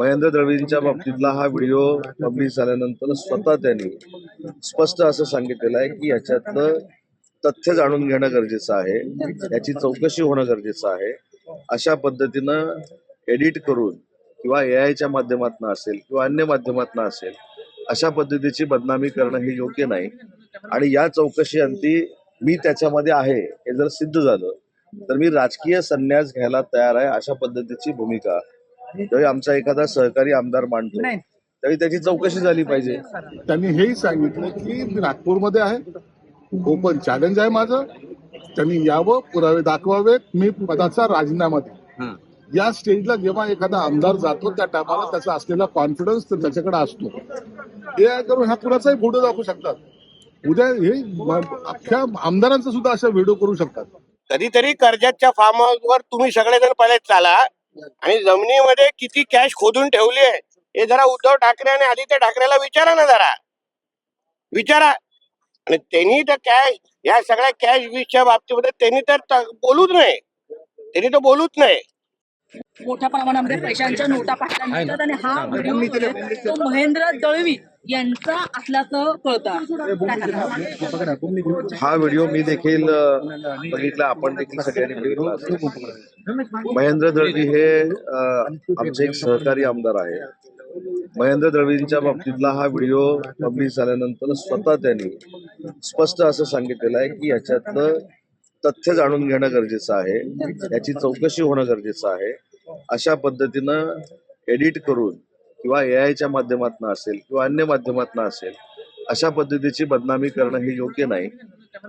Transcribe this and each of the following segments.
महेंद्र द्रविडच्या बाबतीतला हा video publish झाल्यानंतर स्वतः त्यांनी स्पष्ट असं सांगितलेलं आहे की याच्यातलं तथ्य जाणून घेणं गरजेचं आहे याची चौकशी होणं गरजेचं आहे. अशा पद्धतीनं एडिट करून किंवा ए आयच्या माध्यमातून असेल किंवा अन्य माध्यमातून असेल अशा पद्धतीची बदनामी करणं हे योग्य नाही. आणि या चौकशी अंती मी त्याच्यामध्ये आहे हे जर सिद्ध झालं तर मी राजकीय संन्यास घ्यायला तयार आहे अशा पद्धतीची भूमिका ज्यावेळी आमचा एखादा सहकारी आमदार मांडतो त्यावेळी त्याची चौकशी झाली पाहिजे. त्यांनी हेही सांगितलं की मी नागपूरमध्ये आहे. ओपन चॅलेंज आहे माझं. त्यांनी यावं पुरावे दाखवावेत. मी पदाचा राजीनामा देईन. या स्टेजला जेव्हा एखादा आमदार जातो त्या टायमाला त्याचा असलेला कॉन्फिडन्स तर त्याच्याकडे असतो. हे करून ह्या कुणाचाही व्हिडिओ दाखवू शकतात. उद्या हे अख्ख्या आमदारांचा सुद्धा अशा व्हिडिओ करू शकतात. कधीतरी कर्जतच्या फार्म हाऊसवर तुम्ही सगळेजण पहिले चाला. आणि जमिनीमध्ये किती कॅश खोदून ठेवली आहे हे जरा उद्धव ठाकरे आणि आदित्य ठाकरेला विचारा ना जरा. विचारा. आणि त्यांनी तर कॅश या सगळ्या कॅश वीसच्या बाबतीमध्ये त्यांनी तर त- बोलूच नाही त्यांनी तर बोलूच नाही मोठ्या प्रमाणामध्ये पैशांच्या नोटा मिळतात आणि हा व्हिडिओ तो महेंद्र दळवी यांचा असल्याचं कळतं हा व्हिडिओ मी देखील बघितला. आपण देखील सगळ्यांनी बघितला महेंद्र दळवी हे आमचे एक सहकारी आमदार आहे. महेंद्र दळवींच्या बाबतीतला हा व्हिडिओ पब्लिश झाल्यानंतर स्वतः त्यांनी स्पष्ट असं सांगितलेलं आहे की याच्यातलं तथ्य जाणून घेणं गरजेचं आहे. याची चौकशी होणं गरजेचं आहे. अशा पद्धतीनं एडिट करून किंवा ए आयच्या माध्यमातून असेल किंवा अन्य माध्यमातून असेल अशा पद्धतीची बदनामी करणं हे योग्य नाही.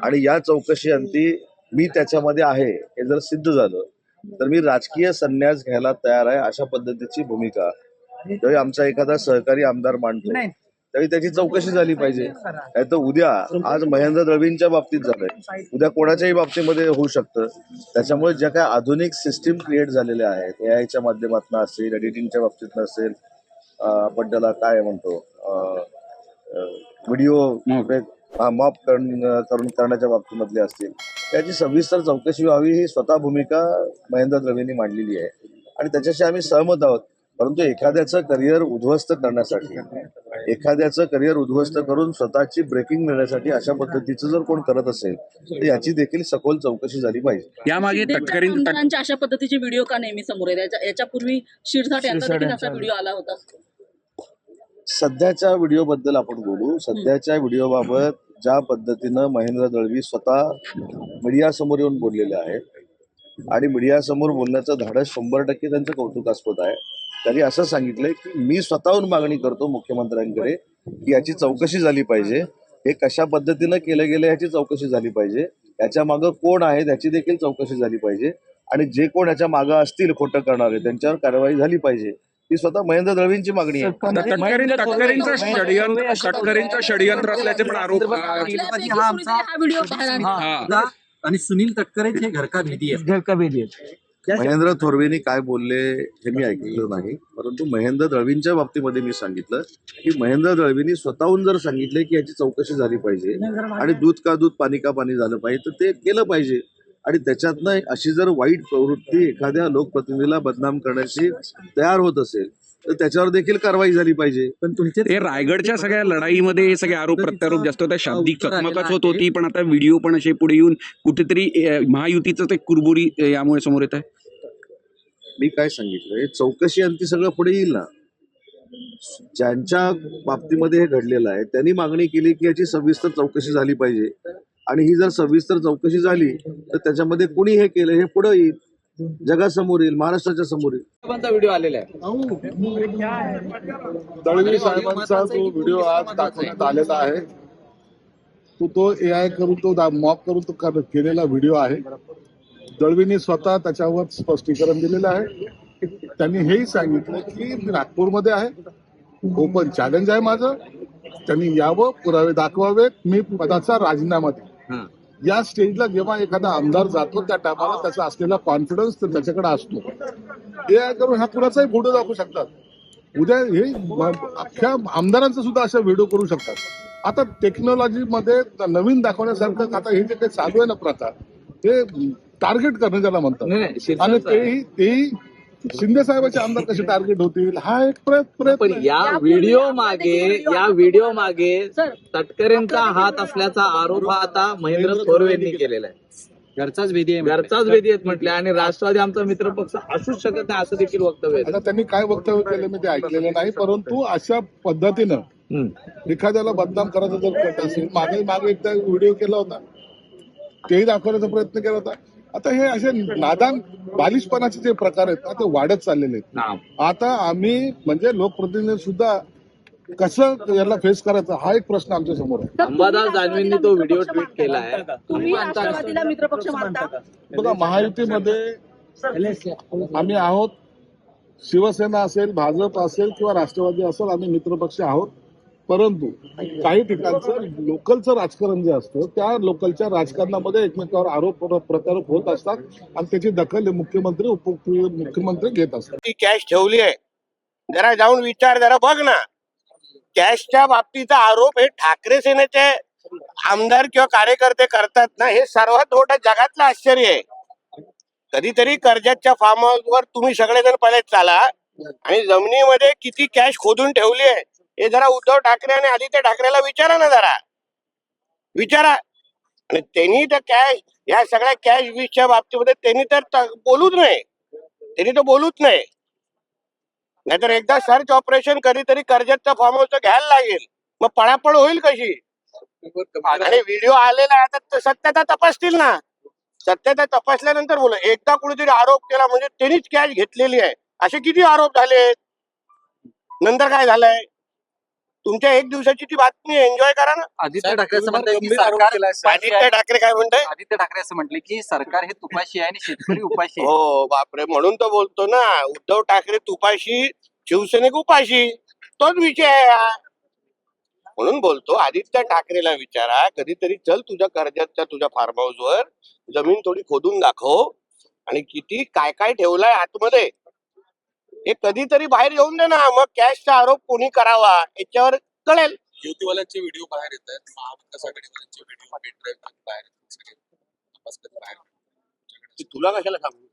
आणि या चौकशी अंती मी त्याच्यामध्ये आहे हे जर सिद्ध झालं तर मी राजकीय संन्यास घ्यायला तयार आहे अशा पद्धतीची भूमिका. ज्यावेळी आमचा एखादा सहकारी आमदार मांडतो त्यावेळी त्याची चौकशी झाली पाहिजे. नाही तर उद्या आज महेंद्र द्रविडच्या बाबतीत झालंय. उद्या कोणाच्याही बाबतीमध्ये होऊ शकतं. त्याच्यामुळे ज्या काही आधुनिक सिस्टीम क्रिएट झालेल्या आहेत ए आयच्या माध्यमातून असेल एडिटिंगच्या बाबतीत असेल आपण त्याला काय म्हणतो व्हिडिओ मॉप. करून करण्याच्या बाबतीमधले असतील. त्याची सविस्तर चौकशी व्हावी ही स्वतः भूमिका महेंद्र द्रविडनी मांडलेली आहे. आणि त्याच्याशी आम्ही सहमत आहोत. परंतु एखाद्याचं करिअर उद्ध्वस्त करण्यासाठी एखाद्याचं करिअर उद्ध्वस्त करून स्वतःची ब्रेकिंग मिळण्यासाठी अशा पद्धतीचं जर कोण करत असेल तर याची देखील सखोल चौकशी झाली पाहिजे. यामागे अशा पद्धतीचे व्हिडिओ का नेहमी समोर याच्यापूर्वी शिरसाट यांचा. व्हिडिओ आला होता. सध्याच्या व्हिडिओ बद्दल आपण बोलू. सध्याच्या व्हिडिओ बाबत ज्या पद्धतीनं महेंद्र दळवी स्वतः मीडिया समोर येऊन बोललेले आहेत आणि मीडिया समोर बोलण्याचं धाडस शंभर टक्के त्यांचं कौतुकास्पद आहे. त्यांनी असं सांगितलंय की मी स्वतःहून मागणी करतो मुख्यमंत्र्यांकडे की याची चौकशी झाली पाहिजे. हे कशा पद्धतीनं केलं गेलं याची चौकशी झाली पाहिजे. याच्या मागं कोण आहे त्याची देखील चौकशी झाली पाहिजे. आणि जे कोण याच्या मागं असतील खोटं करणारे त्यांच्यावर कारवाई झाली पाहिजे. ही स्वतः महेंद्र द्रवींची मागणी आहे. आता तटकरी तटकरींचं षडयंत्र तटकरींचं षडयंत्र असल्याचे पण आरोप अं, आपल्यापैकी कोणीतरी हा. व्हिडिओ पाहायला आणि- हा. आणि सुनील तटकरे हे घर का भेदी आहे महेंद्र थोरवेनी काय बोलले हे मी ऐकलेलं नाही. परंतु महेंद्र दळवींच्या बाबतीमध्ये मी सांगितलं की महेंद्र दळवींनी स्वतःहून जर सांगितले की याची चौकशी झाली पाहिजे आणि दूध का दूध पाणी का पाणी झालं पाहिजे तर ते केलं पाहिजे. आणि त्याच्यातनं अशी जर वाईट प्रवृत्ती एखाद्या लोकप्रतिनिधीला बदनाम करण्याची तयार होत असेल तर त्याच्यावर देखील कारवाई झाली पाहिजे. पण तुमचे ते रायगडच्या सगळ्या लढाईमध्ये हे सगळे आरोप प्रत्यारोप जास्त होत्या शाब्दिक चकमकच होत होती पण आता व्हिडिओ पण असे पुढे येऊन कुठेतरी महायुतीचं ते कुरबुरी यामुळे समोर येत आहे. मी काय सांगितलं हे चौकशी अंती सगळं पुढे येईल ना? ज्यांच्या बाबतीमध्ये हे घडलेलं आहे त्यांनी मागणी केली की याची सविस्तर चौकशी झाली पाहिजे. आणि ही जर सविस्तर चौकशी झाली तर त्याच्यामध्ये कुणी हे केलं हे पुढे येईल. जगासमोर येईल महाराष्ट्राच्या समोर येईल. दळवी साहेबांचा जो व्हिडिओ आज दाखवण्यात आलेला आहे तो तो ए आय करून तो मॉप करून तो कर- केलेला व्हिडिओ आहे. दळवीने स्वतः त्याच्यावर स्पष्टीकरण दिलेलं आहे. त्यांनी हेही सांगितलं की मी नागपूरमध्ये आहे. ओपन चॅलेंज आहे माझं. त्यांनी यावं पुरावे दाखवावेत. मी पदाचा राजीनामा देईन. या स्टेजला जेव्हा एखादा आमदार जातो त्या टायमाला त्याचा असलेला कॉन्फिडन्स त्याच्याकडे असतो. हे आहे करून ह्या कुणाचाही व्हिडिओ दाखवू शकतात. उद्या हे अख्ख्या आमदारांचा सुद्धा अशा व्हिडिओ करू शकतात. आता टेक्नॉलॉजी मध्ये नवीन दाखवण्यासारखं आता हे जे काही चालू आहे ना प्रथा हे टार्गेट करणं ज्याला म्हणतात. आणि तेही तेही शिंदे साहेबाचे आमदार कसे टार्गेट होतील? हा एक प्रयत्न पण प्रयत्न. आहे. या व्हिडिओ मागे या. व्हिडिओ मागे तटकरेंचा हात असल्याचा आरोप हा आता महेंद्र थोरवे यांनी केलेला आहे. घरचाच विधी आहे घरचाच वेदी आहेत म्हटले आणि राष्ट्रवादी आमचा मित्र पक्ष असूच शकत नाही असं देखील वक्तव्य आहे. आता त्यांनी काय वक्तव्य केलं मी ते ऐकलेलं नाही परंतु अशा पद्धतीनं हम्म. एखाद्याला बदनाम करायचं जर कट असेल मागे मागे एकदा व्हिडिओ केला होता. तेही दाखवण्याचा प्रयत्न केला होता. आता हे असे नादान बालिशपणाचे जे प्रकार आहेत ना ते वाढत चाललेले आहेत. आता आम्ही म्हणजे लोकप्रतिनिधी सुद्धा कसं याला फेस करायचं हा एक प्रश्न आमच्यासमोर आहे. अंबादास दानवेंनी तो व्हिडिओ ट्विट केला आहे. मानता. तुम्ही राष्ट्रवादीला मित्रपक्ष मानता बघा महायुतीमध्ये आम्ही आहोत शिवसेना असेल भाजप असेल किंवा राष्ट्रवादी असेल आम्ही मित्रपक्ष आहोत. परंतु काही ठिकाणचं लोकलचं राजकारण जे असतं त्या लोकलच्या राजकारणामध्ये एकमेकावर आरोप प्रत्यारोप होत असतात आणि त्याची दखल मुख्यमंत्री उपमुख्यमंत्री घेत असतात. ती कॅश ठेवली आहे. जरा जाऊन विचार जरा बघ ना. कॅशच्या बाबतीचा आरोप हे ठाकरे सेनेचे आमदार किंवा कार्यकर्ते करतात ना हे सर्वात मोठं जगातलं आश्चर्य आहे. कधीतरी कर्जतच्या फार्म हाऊसवर तुम्ही सगळेजण पहिले चाला आणि जमिनीमध्ये किती कॅश खोदून ठेवली आहे. हे जरा उद्धव ठाकरे आणि आदित्य ठाकरेला विचारा ना जरा. विचारा. आणि त्यांनी तर कॅश या सगळ्या कॅश विषच्या बाबतीमध्ये त्यांनी तर बोलूच नाही त्यांनी तर बोलूच नाही नाहीतर एकदा सर्च ऑपरेशन कधीतरी कर्जतचा फॉर्म हाऊस घ्यायला लागेल. मग पळापळ होईल कशी? आणि व्हिडिओ आलेला आहे आता त- सत्यता तपासतील ना. सत्यता तपासल्यानंतर बोल. एकदा कुणीतरी आरोप केला म्हणजे त्यांनीच कॅश घेतलेली आहे. असे किती आरोप झाले नंतर काय झालंय? तुमच्या एक दिवसाची ती बातमी एन्जॉय करा ना. आदित्य ठाकरे असं म्हणतात की सरकार आदित्य ठाकरे काय म्हणताय? आदित्य ठाकरे असं म्हटले की सरकार हे तुपाशी आहे आणि शेतकरी उपाशी आहे. हो बापरे. म्हणून तर बोलतो ना उद्धव ठाकरे तुपाशी शिवसेनेक उपाशी. तोच विषय आहे हा. म्हणून बोलतो आदित्य ठाकरेला विचारा कधीतरी चल तुझ्या कर्जतच्या तुझ्या फार्म हाऊस वर जमीन थोडी खोदून दाखव. आणि किती काय काय ठेवलंय आतमध्ये? हे कधीतरी बाहेर येऊन दे ना. मग कॅशचा आरोप कोणी करावा याच्यावर कळेल. युतीवाल्यांचे व्हिडिओ बाहेर येत आहेत. महाविकास आघाडीवाल्यांचे व्हिडिओ पेन ड्राईव्ह बाहेर येत आहेत. सगळे तपास करत बाहेर तुला कशाला सांगू?